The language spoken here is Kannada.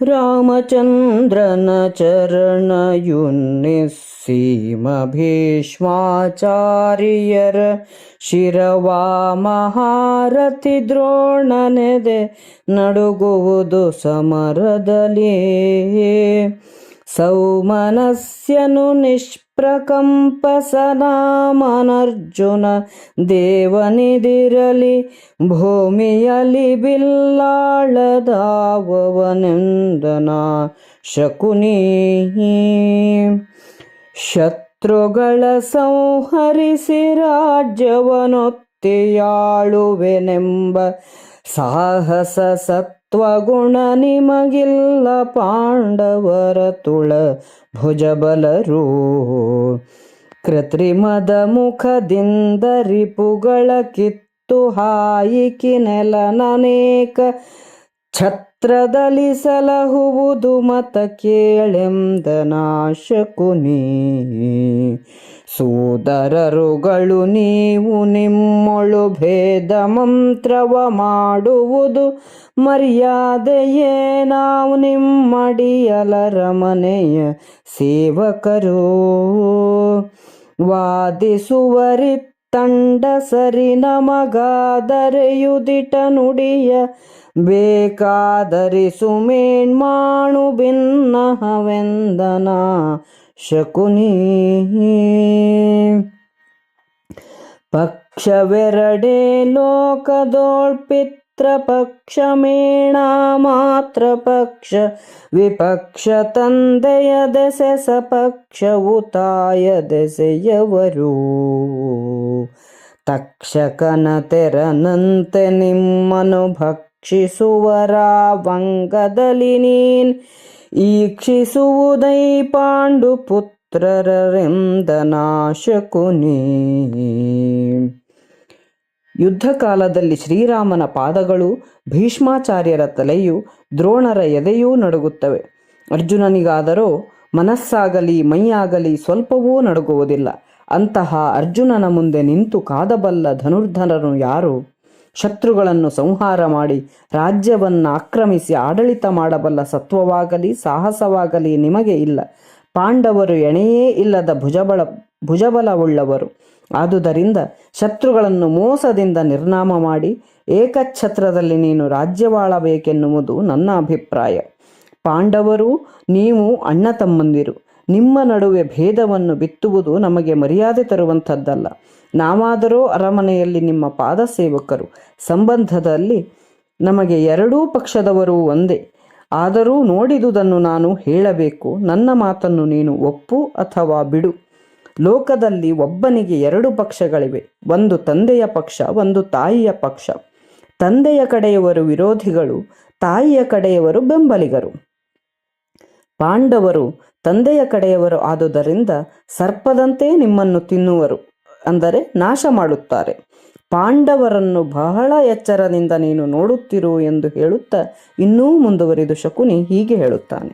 ರಾಮಚಂದ್ರನ ಚರಣಯುನ್ನಿಸೀಮ ಭೀಷ್ಮಾಚಾರ್ಯರ ಶಿರವಾ ಮಹಾರಥಿ ದ್ರೋಣನೆದೆ ನಡುಗುವುದು ಸಮರದಲ್ಲಿ ಸೌಮನಸ್ಯನು ನಿಷ್ಪ್ರಕಂಪಸನಾಮನರ್ಜುನ ದೇವನಿದಿರಲಿ ಭೂಮಿಯಲಿ ಬಿಲ್ಲಾಳದಾವವನೆಂದನ ಶಕುನಿ ಶತ್ರುಗಳ ಸಂಹರಿಸಿ ರಾಜ್ಯವನೊತ್ತಿಯಾಳುವೆನೆಂಬ ಸಾಹಸ ಸತ್ವಗುಣ ನಿಮಗಿಲ್ಲ ಪಾಂಡವರ ತುಳ ಭುಜಬಲರು. ಕೃತ್ರಿಮದ ಮುಖದಿಂದ ರಿಪುಗಳ ಕಿತ್ತು ಹಾಯಿಕಿ ನೆಲನನೇಕ ಛತ್ರದಲ್ಲಿ ಸಲಹುವುದು ಮತ ಕೇಳೆಂದ ನಾಶಕುನಿ. ಸೋದರರುಗಳು ನೀವು ನಿಮ್ಮೊಳು ಭೇದ ಮಂತ್ರವ ಮಾಡುವುದು. ಮರ್ಯಾದೆಯೇ ನಾವು ನಿಮ್ಮಡಿಯಲರ ಮನೆಯ ಸೇವಕರು. ವಾದಿಸುವರಿ ತಂಡ ಸರಿ ನಮಗಾದರೆಯುದಿಟ ನುಡಿಯ. ಬೇಕಾದರಿಸು ಮೇಣ್ಮಾಣು ಭಿನ್ನಹವೆಂದನ. ಶಕುನಿ ಪಕ್ಷವೆರಡೇ ಲೋಕದೋಳ್ಪಿತ್ರ ಪಕ್ಷ ಮೇಣ ಮಾತ್ರ ಪಕ್ಷ ವಿಪಕ್ಷ ತಂದೆಯ ದೆಸೆ ಸಪಕ್ಷವು ತಾಯ ದೆಸೆಯವರು ತಕ್ಷಕನ ತೆರನಂತೆ ನಿಮ್ಮನು ಭಕ್ಷಿಸುವರ ವಂಗದಲ್ಲಿ ನೀನ್. ಈಕ್ಷಿಸುವುದೈ ಪಾಂಡು ಪುತ್ರರೆಂದ ನಾಶಕುನಿ ಯುದ್ಧ ಕಾಲದಲ್ಲಿ ಶ್ರೀರಾಮನ ಪಾದಗಳು ಭೀಷ್ಮಾಚಾರ್ಯರ ತಲೆಯು ದ್ರೋಣರ ಎದೆಯೂ ನಡುಗುತ್ತವೆ. ಅರ್ಜುನನಿಗಾದರೂ ಮನಸ್ಸಾಗಲಿ ಮೈಯಾಗಲಿ ಸ್ವಲ್ಪವೂ ನಡುಗುವುದಿಲ್ಲ. ಅಂತಹ ಅರ್ಜುನನ ಮುಂದೆ ನಿಂತು ಕಾದಬಲ್ಲ ಧನುರ್ಧರನು ಯಾರು? ಶತ್ರುಗಳನ್ನು ಸಂಹಾರ ಮಾಡಿ ರಾಜ್ಯವನ್ನು ಆಕ್ರಮಿಸಿ ಆಡಳಿತ ಮಾಡಬಲ್ಲ ಸತ್ವವಾಗಲಿ, ಸಾಹಸವಾಗಲಿ ನಿಮಗೆ ಇಲ್ಲ. ಪಾಂಡವರು ಎಣೆಯೇ ಇಲ್ಲದ ಭುಜಬಳ, ಭುಜಬಲವುಳ್ಳವರು. ಆದುದರಿಂದ ಶತ್ರುಗಳನ್ನು ಮೋಸದಿಂದ ನಿರ್ನಾಮ ಮಾಡಿ ಏಕಛತ್ರದಲ್ಲಿ ನೀನು ರಾಜ್ಯವಾಳಬೇಕೆನ್ನುವುದು ನನ್ನ ಅಭಿಪ್ರಾಯ. ಪಾಂಡವರು, ನೀವು ಅಣ್ಣ ತಮ್ಮಂದಿರು. ನಿಮ್ಮ ನಡುವೆ ಭೇದವನ್ನು ಬಿತ್ತುವುದು ನಮಗೆ ಮರ್ಯಾದೆ ತರುವಂಥದ್ದಲ್ಲ. ನಾವಾದರೂ ಅರಮನೆಯಲ್ಲಿ ನಿಮ್ಮ ಪಾದ ಸೇವಕರು ಸಂಬಂಧದಲ್ಲಿ ನಮಗೆ ಎರಡೂ ಪಕ್ಷದವರು ಒಂದೇ. ಆದರೂ ನೋಡಿದುದನ್ನು ನಾನು ಹೇಳಬೇಕು. ನನ್ನ ಮಾತನ್ನು ನೀನು ಒಪ್ಪು ಅಥವಾ ಬಿಡು. ಲೋಕದಲ್ಲಿ ಒಬ್ಬನಿಗೆ ಎರಡು ಪಕ್ಷಗಳಿವೆ. ಒಂದು ತಂದೆಯ ಪಕ್ಷ, ಒಂದು ತಾಯಿಯ ಪಕ್ಷ. ತಂದೆಯ ಕಡೆಯವರು ವಿರೋಧಿಗಳು, ತಾಯಿಯ ಕಡೆಯವರು ಬೆಂಬಲಿಗರು. ಪಾಂಡವರು ತಂದೆಯ ಕಡೆಯವರು ಆದುದರಿಂದ ಸರ್ಪದಂತೆ ನಿಮ್ಮನ್ನು ತಿನ್ನುವರು ಅಂದರೆ ನಾಶ ಮಾಡುತ್ತಾರೆ. ಪಾಂಡವರನ್ನು ಬಹಳ ಎಚ್ಚರದಿಂದ ನೀನು ನೋಡುತ್ತಿರು ಎಂದು ಹೇಳುತ್ತಾ ಇನ್ನೂ ಮುಂದುವರಿದು ಶಕುನಿ ಹೀಗೆ ಹೇಳುತ್ತಾನೆ.